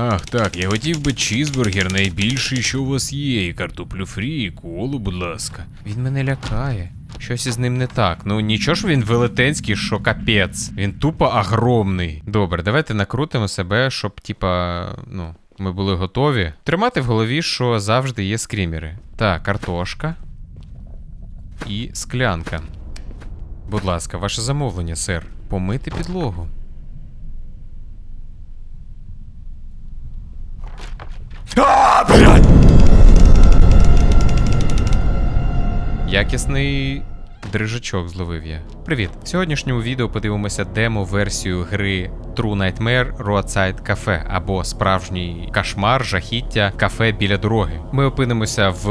Ах, так, я хотів би чізбургер найбільший, що у вас є, і картоплю фрі, і колу, будь ласка. Він мене лякає. Щось із ним не так. Ну нічого ж він велетенський, що капець. Він тупо огромний. Добре, давайте накрутимо себе, щоб, типа, ну, ми були готові. Тримати в голові, що завжди є скрімери. Так, картошка. І склянка. Будь ласка, ваше замовлення, сер. Помити підлогу. А, блядь! Якісний дрижачок зловив я. Привіт! В сьогоднішньому відео подивимося демо-версію гри True Nightmare Roadside Cafe або справжній кошмар, жахіття кафе біля дороги. Ми опинимося в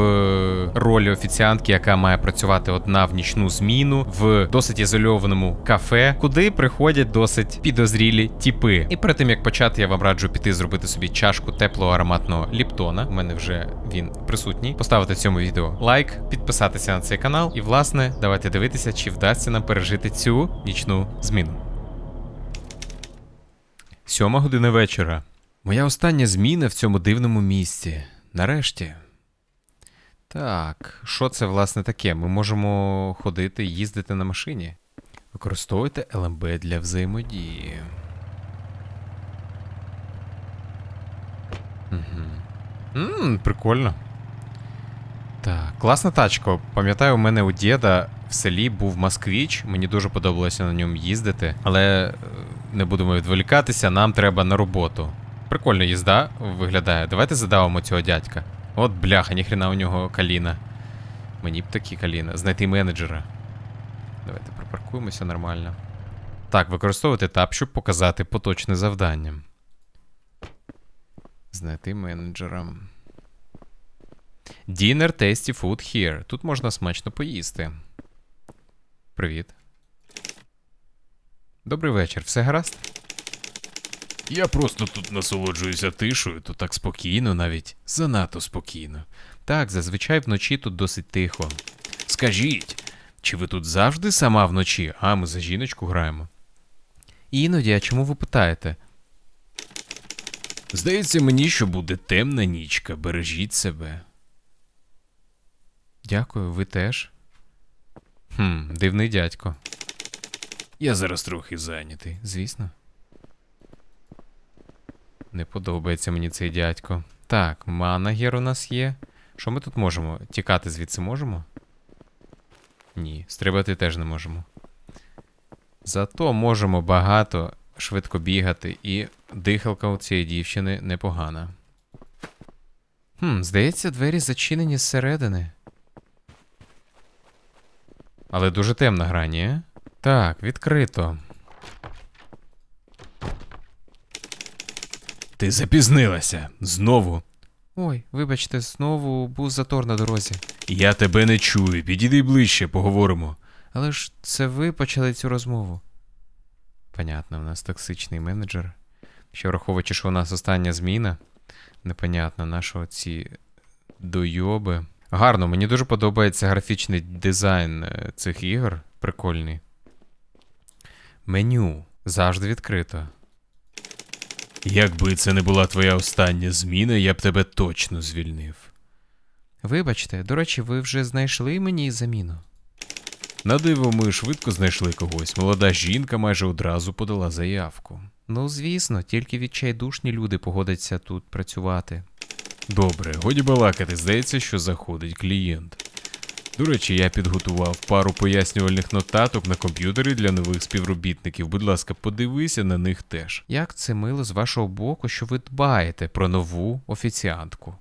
ролі офіціантки, яка має працювати одна в нічну зміну в досить ізольованому кафе, куди приходять досить підозрілі тіпи. І перед тим як почати, я вам раджу піти зробити собі чашку теплого ароматного ліптона. У мене вже він присутній. Поставити цьому відео лайк, підписатися на цей канал. І, власне, давайте дивитися, чи вдасться нам пережити цю нічну зміну. Сьома година вечора. Моя остання зміна в цьому дивному місці. Нарешті. Так, що це власне таке? Ми можемо ходити і їздити на машині. Використовуйте ЛМБ для взаємодії. Угу. Ммм, прикольно. Так, класна тачка. Пам'ятаю, у мене у діда в селі був москвіч. Мені дуже подобалося на ньому їздити, але е, не будемо відволікатися, нам треба на роботу. Прикольно їзда виглядає. Давайте задавимо цього дядька. От бляха, ніхрена у нього каліна. Мені б такі каліна. Знайти менеджера. Давайте припаркуємося нормально. Так, використовувати тап, щоб показати поточне завдання. Знайти менеджера. Dinner Tasty Food Here. Тут можна смачно поїсти. Привіт. Добрий вечір. Все гаразд? Я просто тут насолоджуюся тишою, тут так спокійно, навіть занадто спокійно. Так, зазвичай вночі тут досить тихо. Скажіть, чи ви тут завжди сама вночі? А, ми за жіночку граємо. Іноді, а чому ви питаєте? Здається мені, що буде темна нічка, бережіть себе. Дякую, ви теж. Хм, дивний дядько. Я зараз трохи зайнятий, звісно. Не подобається мені цей дядько. Так, манагер у нас є. Що ми тут можемо? Тікати звідси можемо? Ні, стрибати теж не можемо. Зато можемо багато швидко бігати, і дихалка у цієї дівчини непогана. Хм, здається, двері зачинені зсередини. Але дуже темна гра, ні? Так, відкрито. Ти запізнилася. Знову. Ой, вибачте, знову був затор на дорозі. Я тебе не чую. Підійди ближче, поговоримо. Але ж це ви почали цю розмову. Понятно, у нас токсичний менеджер. Ще враховуючи, що у нас остання зміна. Непонятно, на що ці дойоби. Гарно, мені дуже подобається графічний дизайн е, цих ігор. Прикольний. Меню завжди відкрито. Якби це не була твоя остання зміна, я б тебе точно звільнив. Вибачте, до речі, ви вже знайшли мені заміну. На диво, ми швидко знайшли когось. Молода жінка майже одразу подала заявку. Ну, звісно, тільки відчайдушні люди погодяться тут працювати. Добре, годі балакати, здається, що заходить клієнт. До речі, я підготував пару пояснювальних нотаток на комп'ютері для нових співробітників. Будь ласка, подивися на них теж. Як це мило з вашого боку, що ви дбаєте про нову офіціантку.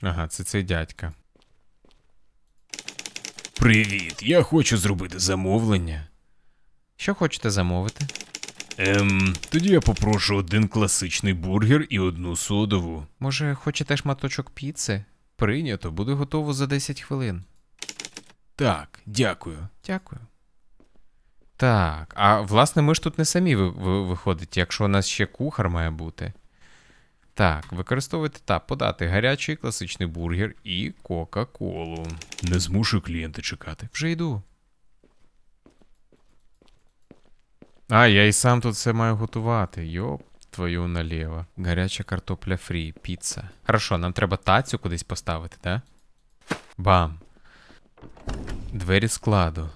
Ага, це цей дядька. Привіт, я хочу зробити замовлення. Що хочете замовити? Ем, тоді я попрошу один класичний бургер і одну содову. Може, хочете шматочок піци? Прийнято, буде готово за 10 хвилин. Так, дякую. Дякую. Так, а власне ми ж тут не самі ви, ви, виходить, якщо у нас ще кухар має бути. Так, використовуйте та подати гарячий класичний бургер і Кока-Колу. Не змушуй клієнта чекати. Вже йду. А, я і сам тут все маю готувати. Йоп твою наліво. Гаряча картопля фрі, піца. Хорошо, нам треба тацю кудись поставити, да? Бам. Двері складу.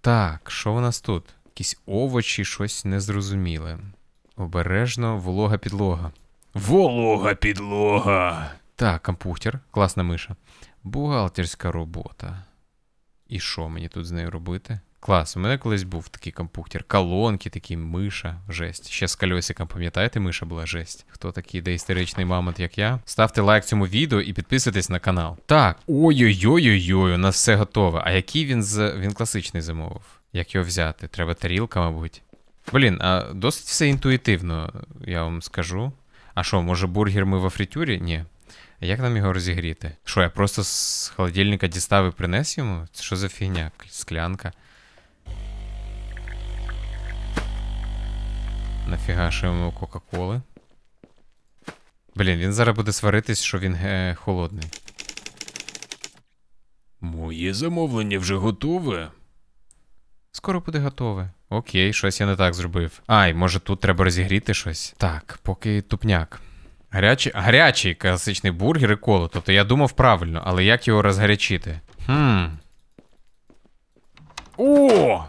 Так, що у нас тут? Якісь овочі, щось незрозуміле. Обережно, волога підлога. Волога підлога. Так, комп'ютер, класна миша. Бухгалтерська робота. І що мені тут з нею робити? Клас, у мене колись був такий комп'ютер. Колонки, такі миша, жесть. Ще з кольосиком, пам'ятаєте, миша була жесть. Хто такий доісторичний мамонт, як я? Ставте лайк цьому відео і підписуйтесь на канал. Так, ой-ой-ой-ой, у нас все готове. А який він з. Він класичний замовив. Як його взяти? Треба тарілка, мабуть. Блін, а досить все інтуїтивно, я вам скажу. А що, може бургер ми во фритюрі? Ні. А Як нам його розігріти? Що, я просто з холодильника дістав і принес йому? Це що за фігня? Склянка. Нафіга Кока-Коли? Блін, він зараз буде сваритись, що він е, холодний. Моє замовлення вже готове. Скоро буде готове. Окей, щось я не так зробив. Ай, може тут треба розігріти щось. Так, поки тупняк. Гарячий, гарячий класичний бургер і коло. Тобто я думав правильно, але як його розгарячити? Хм. О!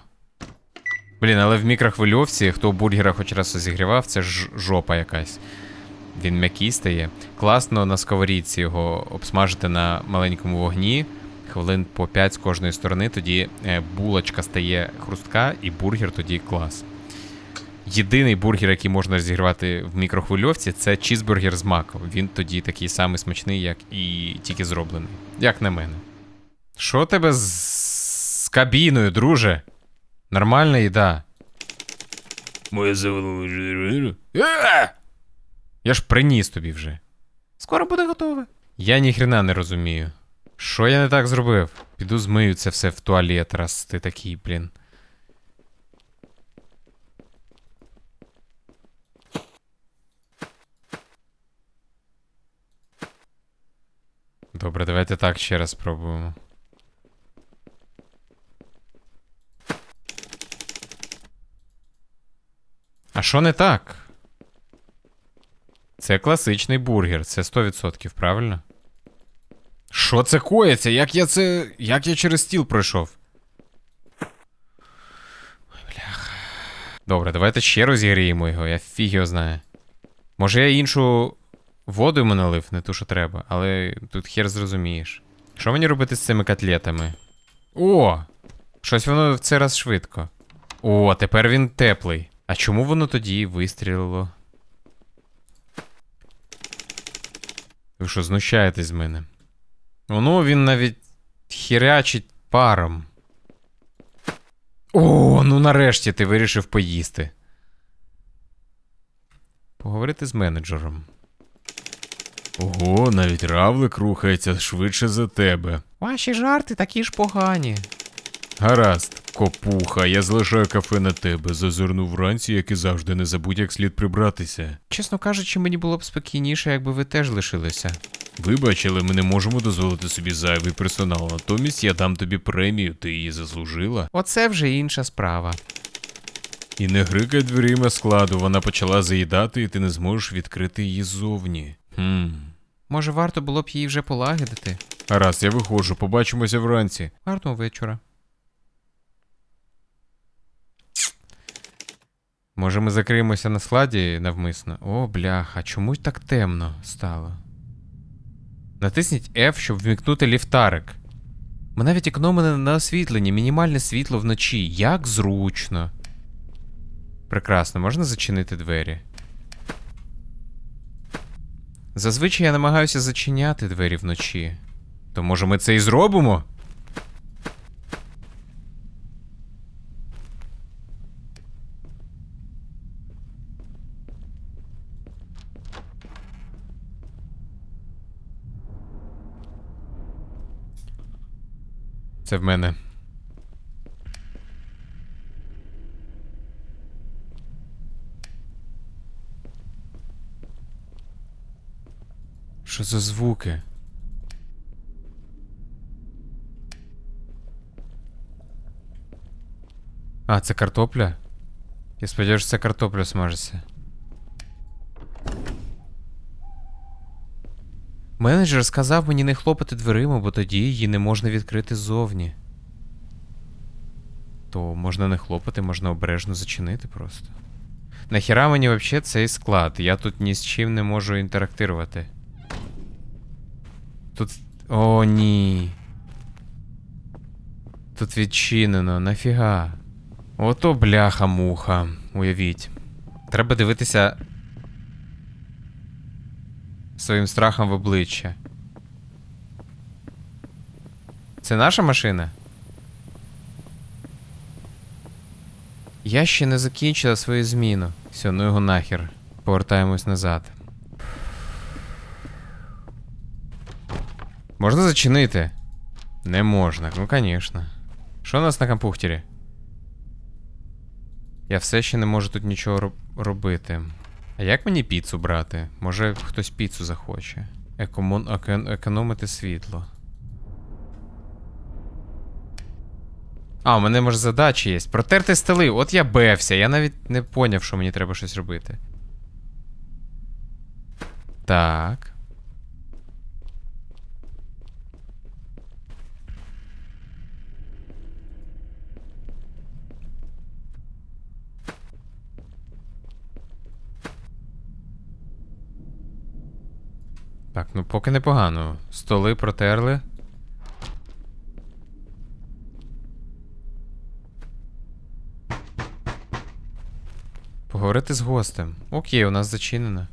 Блін, але в мікрохвильовці, хто бургера хоч раз розігрівав, це ж жопа якась. Він м'який стає. Класно на сковорідці його обсмажити на маленькому вогні. Хвилин по 5 з кожної сторони, тоді е, булочка стає хрустка, і бургер тоді клас. Єдиний бургер, який можна розігрівати в мікрохвильовці, це чізбургер з маком. Він тоді такий самий смачний, як і тільки зроблений. Як на мене. Що тебе з, з кабіною, друже? Нормальна їда. Моє замовлення. Е! Я ж приніс тобі вже. Скоро буде готове. Я ніхрена не розумію. Що я не так зробив? Піду змию це все в туалет, раз ти такий, блін. Добре, давайте так ще раз спробуємо. А що не так? Це класичний бургер, це 100%, правильно? Що це коїться? Як я це. Як я через стіл пройшов? Добре, давайте ще розігріємо його, я фіг його знаю. Може я іншу воду йому налив, не ту, що треба, але тут хер зрозумієш. Що мені робити з цими котлетами? О! Щось воно в цей раз швидко. О, тепер він теплий. А чому воно тоді вистрілило? Ви що, знущаєтесь з мене? Воно він навіть хірячить паром. О, ну нарешті ти вирішив поїсти. Поговорити з менеджером. Ого, навіть равлик рухається швидше за тебе. Ваші жарти такі ж погані. Гаразд, копуха, я залишаю кафе на тебе. Зазирну вранці, як і завжди, не забудь як слід прибратися. Чесно кажучи, мені було б спокійніше, якби ви теж лишилися. Вибач, але ми не можемо дозволити собі зайвий персонал. Натомість я дам тобі премію, ти її заслужила. Оце вже інша справа. І не грикай дверима складу, вона почала заїдати, і ти не зможеш відкрити її ззовні. Хм. Може, варто було б її вже полагодити? Гаразд, я виходжу, побачимося вранці. Гарного вечора. Може, ми закриємося на складі навмисно? О, бляха, чому так темно стало? Натисніть F, щоб вмікнути ліфтарик. Ми навіть економили на освітленні, мінімальне світло вночі. Як зручно. Прекрасно, можна зачинити двері? Зазвичай я намагаюся зачиняти двері вночі. То може ми це і зробимо? В мене. Що за звуки? А, це картопля? Я сподіваюся, це картопля смажиться. Менеджер сказав мені не хлопати дверима, бо тоді її не можна відкрити ззовні. То можна не хлопати, можна обережно зачинити просто. Нахіра мені взагалі цей склад? Я тут ні з чим не можу інтерактувати. Тут. О, ні. Тут відчинено, нафіга. Ото бляха-муха. Уявіть. Треба дивитися своїм страхом в обличчя. Це наша машина? Я ще не закінчила свою зміну. Все, ну його нахер. Повертаємось назад. Можна зачинити? Не можна, ну звісно. Що у нас на компухтері? Я все ще не можу тут нічого роб- робити. А як мені піцу брати? Може хтось піцу захоче? Екомон... еко- економити світло. А, у мене може задачі є. Протерти столи. От я бевся. Я навіть не поняв, що мені треба щось робити. Так. Так, ну поки непогано. Столи протерли. Поговорити з гостем. Окей, у нас зачинено.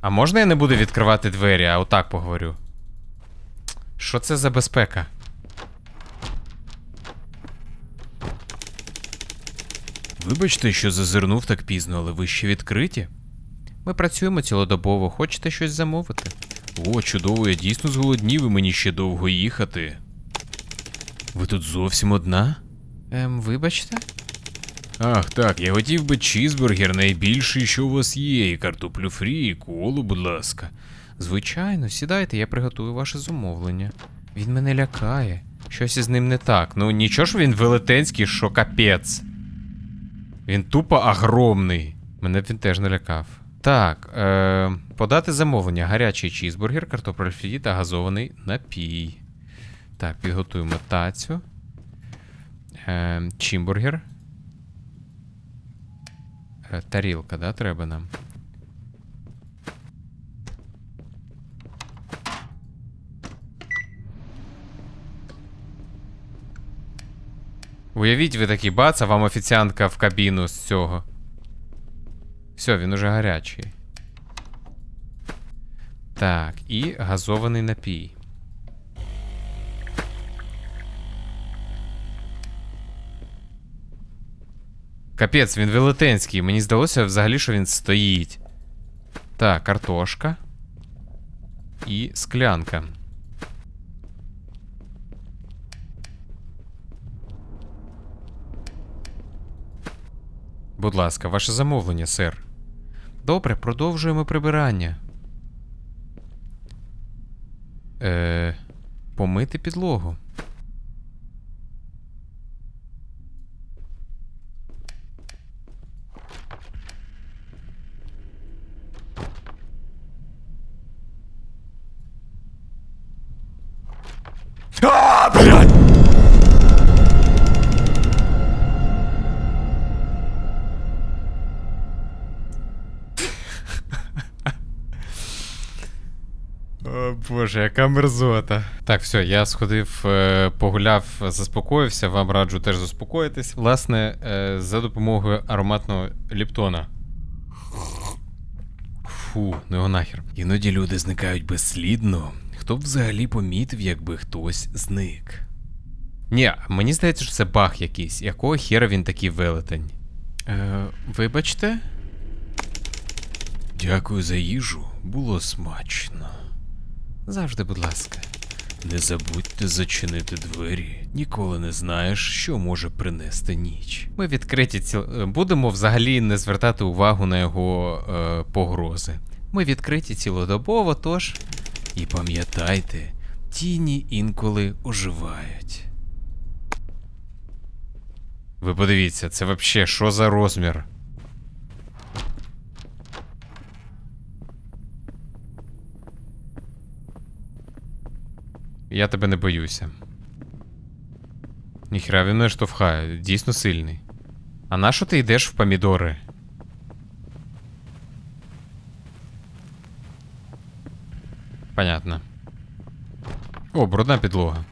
А можна я не буду відкривати двері, а отак поговорю? Що це за безпека? Вибачте, що зазирнув так пізно, але ви ще відкриті? Ми працюємо цілодобово, хочете щось замовити? О, чудово, я дійсно зголоднів і мені ще довго їхати. Ви тут зовсім одна? Ем, вибачте? Ах, так, я хотів би чізбургер найбільший, що у вас є, і картоплю фрі, і колу, будь ласка. Звичайно, сідайте, я приготую ваше замовлення. Він мене лякає. Щось із ним не так. Ну нічого ж він велетенський, що капець. Він тупо огромний. Мене б він теж налякав. Так, е, подати замовлення: гарячий чізбургер, картоплю фрі та газований напій. Так, підготуємо тацю. Е, чімбургер. Е, тарілка, да, треба нам. Уявіть, ви такий бац, а вам офіціантка в кабіну з цього. Все, він уже гарячий. Так, і газований напій. Капець, він велетенський. Мені здалося взагалі, що він стоїть. Так, картошка. І склянка. Будь ласка, ваше замовлення, сер. Добре, продовжуємо прибирання. Е, помити підлогу. Боже, яка мерзота. Так, все, я сходив, е, погуляв, заспокоївся. Вам раджу теж заспокоїтись. Власне, е, за допомогою ароматного ліптона. Фу, ну його нахер. Іноді люди зникають безслідно. Хто б взагалі помітив, якби хтось зник? Ні, мені здається, що це баг якийсь. Якого хера він такий велетень? Е, вибачте? Дякую за їжу, було смачно. Завжди, будь ласка. Не забудьте зачинити двері. Ніколи не знаєш, що може принести ніч. Ми відкриті ціл... е, будемо взагалі не звертати увагу на його е, погрози. Ми відкриті цілодобово, тож. І пам'ятайте, тіні інколи оживають. Ви подивіться, це вообще що за розмір? Я тебе не боюся. Ніхера він мене штовхає, дійсно сильний. А на що ти йдеш в помідори? Понятно. О, брудна підлога.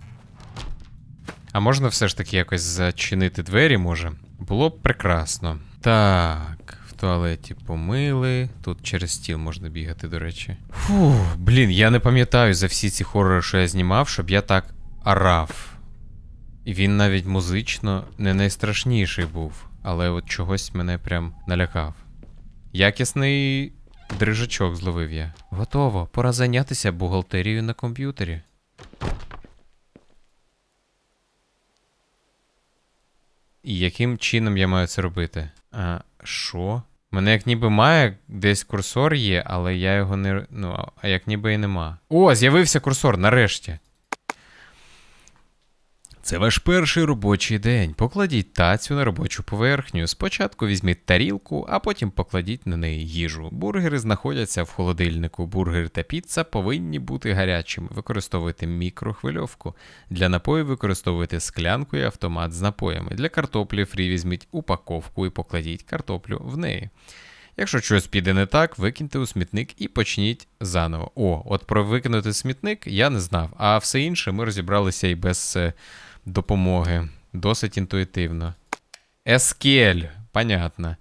А можна все ж таки якось зачинити двері, може? Було б прекрасно. Так, в туалеті помили. Тут через стіл можна бігати, до речі. Фу, блін, я не пам'ятаю за всі ці хорори, що я знімав, щоб я так орав. І він навіть музично не найстрашніший був, але от чогось мене прям налякав. Якісний дрижачок зловив я. Готово, пора зайнятися бухгалтерією на комп'ютері. І яким чином я маю це робити? А, що? Мене як ніби має, десь курсор є, але я його не. Ну, а як ніби і нема. О, з'явився курсор, нарешті. Це ваш перший робочий день. Покладіть тацю на робочу поверхню. Спочатку візьміть тарілку, а потім покладіть на неї їжу. Бургери знаходяться в холодильнику. Бургер та піца повинні бути гарячими. Використовуйте мікрохвильовку. Для напоїв використовуйте склянку і автомат з напоями. Для картоплі фрі візьміть упаковку і покладіть картоплю в неї. Якщо щось піде не так, викиньте у смітник і почніть заново. О, от про викинути смітник я не знав, а все інше ми розібралися і без е, допомоги. Досить інтуїтивно. Ескель, понятно.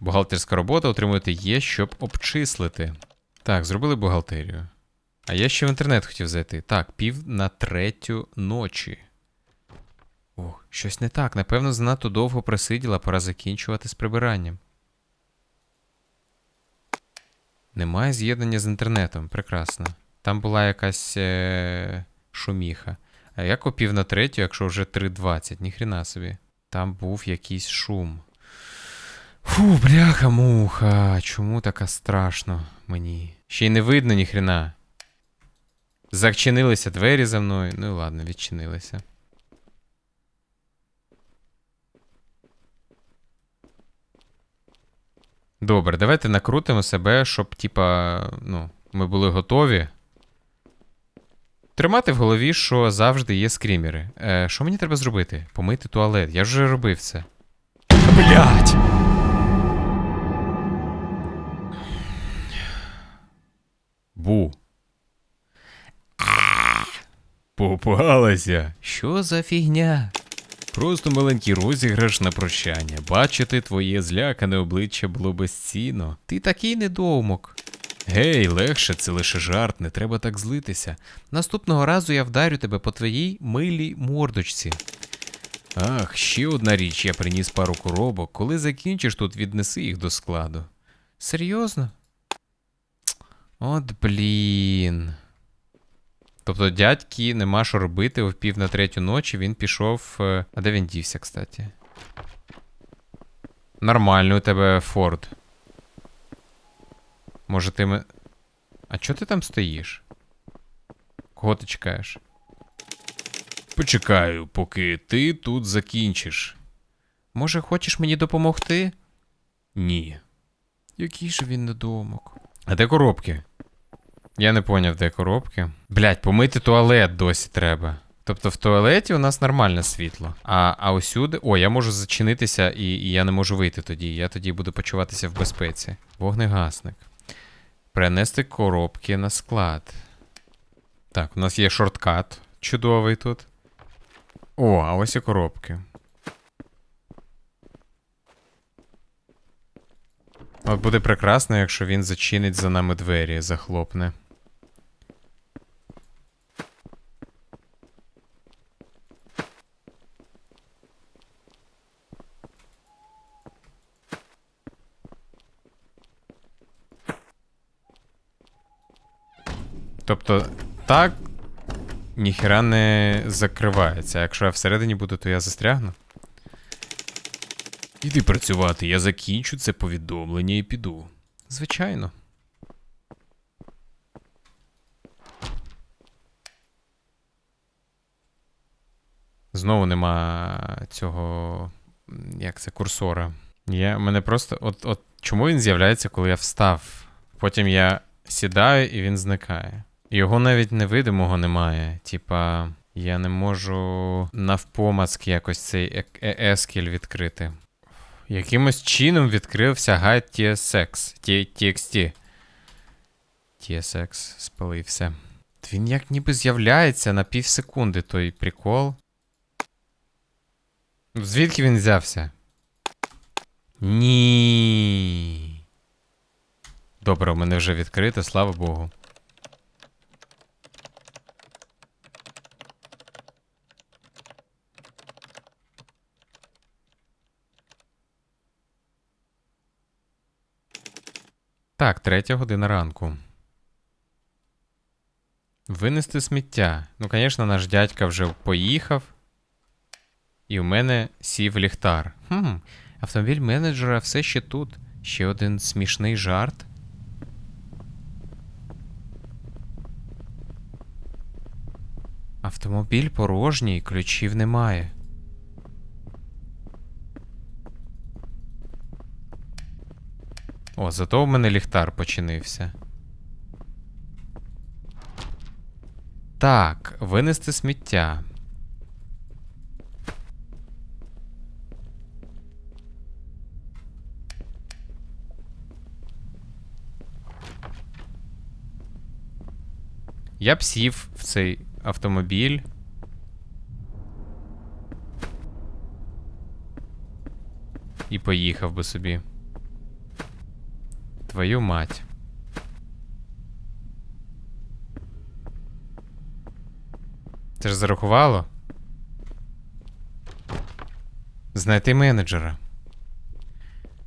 Бухгалтерська робота отримувати є, щоб обчислити. Так, зробили бухгалтерію. А я ще в інтернет хотів зайти. Так, пів на третю ночі. О, щось не так. Напевно, занадто довго просиділа, пора закінчувати з прибиранням. Немає з'єднання з інтернетом. Прекрасно. Там була якась е- шуміха. А як о пів на третю, якщо вже 3.20, ніхрена собі. Там був якийсь шум. Фу, бляха муха. Чому така страшно мені? Ще й не видно ніхрена. Зачинилися двері за мною. Ну і ладно, відчинилися. Добре, давайте накрутимо себе, щоб, типа, ну, ми були готові. Тримати в голові, що завжди є скрімери. Е, що мені треба зробити? Помити туалет. Я вже робив це. Блять! Бу. Попалася. Що за фігня? Просто маленький розіграш на прощання. Бачити твоє злякане обличчя було безцінно. Ти такий недоумок. Гей, легше, це лише жарт, не треба так злитися. Наступного разу я вдарю тебе по твоїй милій мордочці. Ах, ще одна річ, я приніс пару коробок. Коли закінчиш тут, віднеси їх до складу. Серйозно? От блін. Тобто дядьки нема що робити о пів на третю ночі, він пішов. е, А де він дівся, кстати? Нормально у тебе Форд. Може ти ми. А чого ти там стоїш? Кого ти чекаєш? Почекаю, поки ти тут закінчиш. Може, хочеш мені допомогти? Ні. Який же він недоумок. А де коробки? Я не поняв, де коробки. Блять, помити туалет досі треба. Тобто в туалеті у нас нормальне світло. А, а усюди. О, я можу зачинитися і, і я не можу вийти тоді. Я тоді буду почуватися в безпеці. Вогнегасник. Перенести коробки на склад. Так, у нас є шорткат чудовий тут. О, а ось і коробки. От буде прекрасно, якщо він зачинить за нами двері, захлопне. Тобто, так ніхера не закривається. Якщо я всередині буду, то я застрягну. Іди працювати, я закінчу це повідомлення і піду. Звичайно. Знову нема цього. Як це, курсора. Я, мене просто. От, от чому він з'являється, коли я встав? Потім я сідаю і він зникає. Його навіть невидимого немає. Типа, я не можу навпомацьк якось цей ек- е- ескіль відкрити. Якимось чином відкрився гайд TSX. TXT. TSX спалився. Він як ніби з'являється на півсекунди той прикол. Звідки він взявся? Ні. Добре, у мене вже відкрите, слава Богу. Так, третя година ранку. Винести сміття. Ну, звісно, наш дядька вже поїхав. І в мене сів ліхтар. Хм, автомобіль менеджера все ще тут. Ще один смішний жарт. Автомобіль порожній, ключів немає. О, зато в мене ліхтар починився. Так, винести сміття. Я б сів в цей автомобіль. І поїхав би собі. Твою мать. Це ж зарахувало? Знайти менеджера.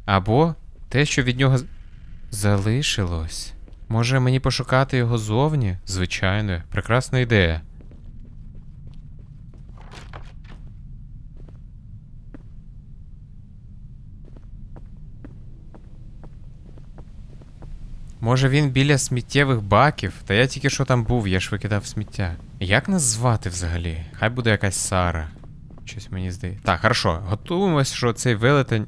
Або те, що від нього залишилось. Може мені пошукати його зовні? Звичайно, прекрасна ідея. Може він біля сміттєвих баків? Та я тільки що там був, я ж викидав сміття. Як нас звати взагалі? Хай буде якась Сара. Щось мені здається. Так, хорошо, готуємось, що цей велетень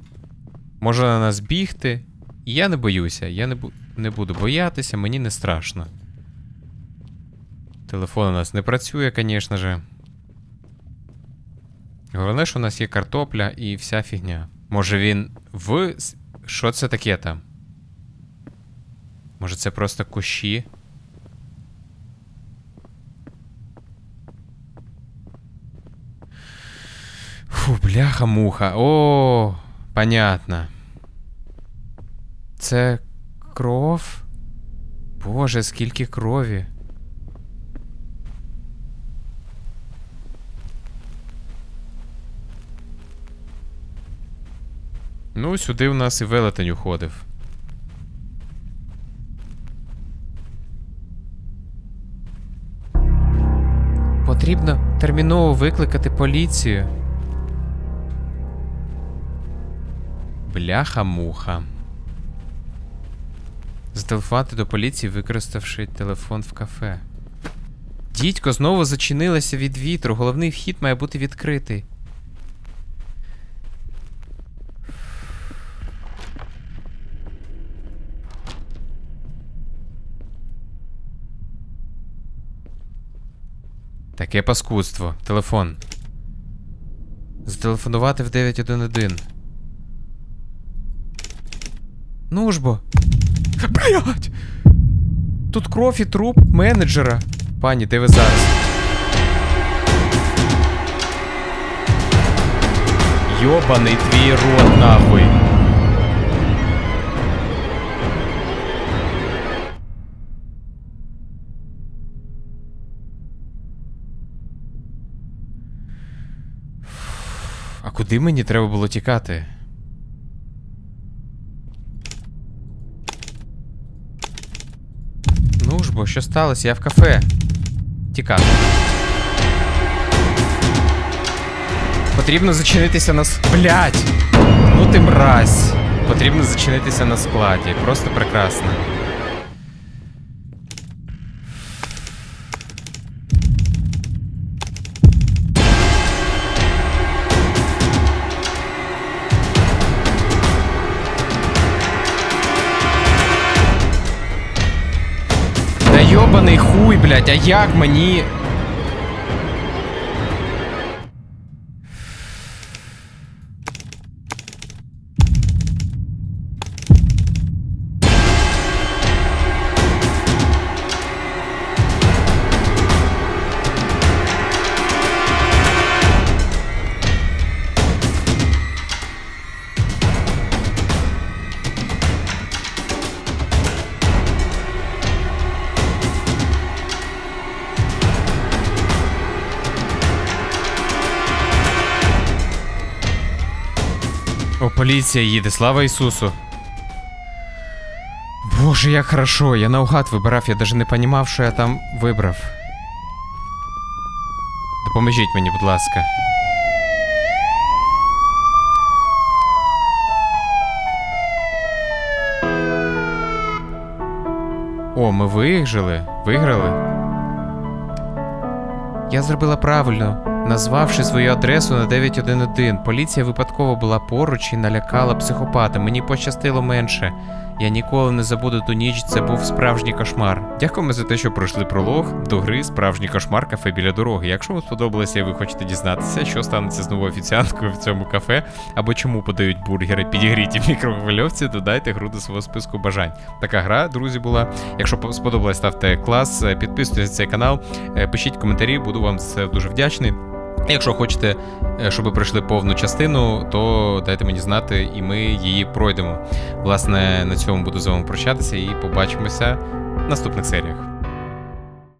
може на нас бігти. Я не боюся, я не, бу... не буду боятися, мені не страшно. Телефон у нас не працює, звісно же. Головне, що у нас є картопля і вся фігня. Може він в. Що це таке там? Може це просто кущі? Фу, бляха-муха. О, понятно. Це кров? Боже, скільки крові. Ну, сюди у нас і велетень уходив. Потрібно терміново викликати поліцію. Бляха-муха. Зателефонувати до поліції, використавши телефон в кафе. Дідько знову зачинилася від вітру. Головний вхід має бути відкритий. Таке паскудство. Телефон. Зателефонувати в 911. Ну ж бо. Блять! Тут кров і труп менеджера. Пані, де ви зараз? Йобаний твій рот нахуй. Куди мені треба було тікати? Ну ж бо, що сталося? Я в кафе. Тікати. Потрібно зачинитися на. Блять! Ну ти мразь! Потрібно зачинитися на складі. Просто прекрасно. Блядь, а як мені. Поліція їде, слава Ісусу. Боже, як хорошо, я наугад вибирав, я навіть не понімав, що я там вибрав. Допоможіть мені, будь ласка. О, ми виграли. Виграли. Я зробила правильно, назвавши свою адресу на 911. Поліція випадково була поруч і налякала психопата. Мені пощастило менше. Я ніколи не забуду ту ніч, це був справжній кошмар. Дякуємо за те, що пройшли пролог до гри Справжній кошмар кафе біля дороги. Якщо вам сподобалося і ви хочете дізнатися, що станеться з новою офіціанткою в цьому кафе, або чому подають бургери підігріті в мікрохвильовці, додайте гру до свого списку бажань. Така гра, друзі, була. Якщо по- сподобалось, ставте клас, підписуйтесь на цей канал, е, пишіть коментарі, буду вам це дуже вдячний. Якщо хочете, е, щоб ви пройшли повну частину, то дайте мені знати, і ми її пройдемо. Власне, на цьому буду з вами прощатися і побачимося в наступних серіях.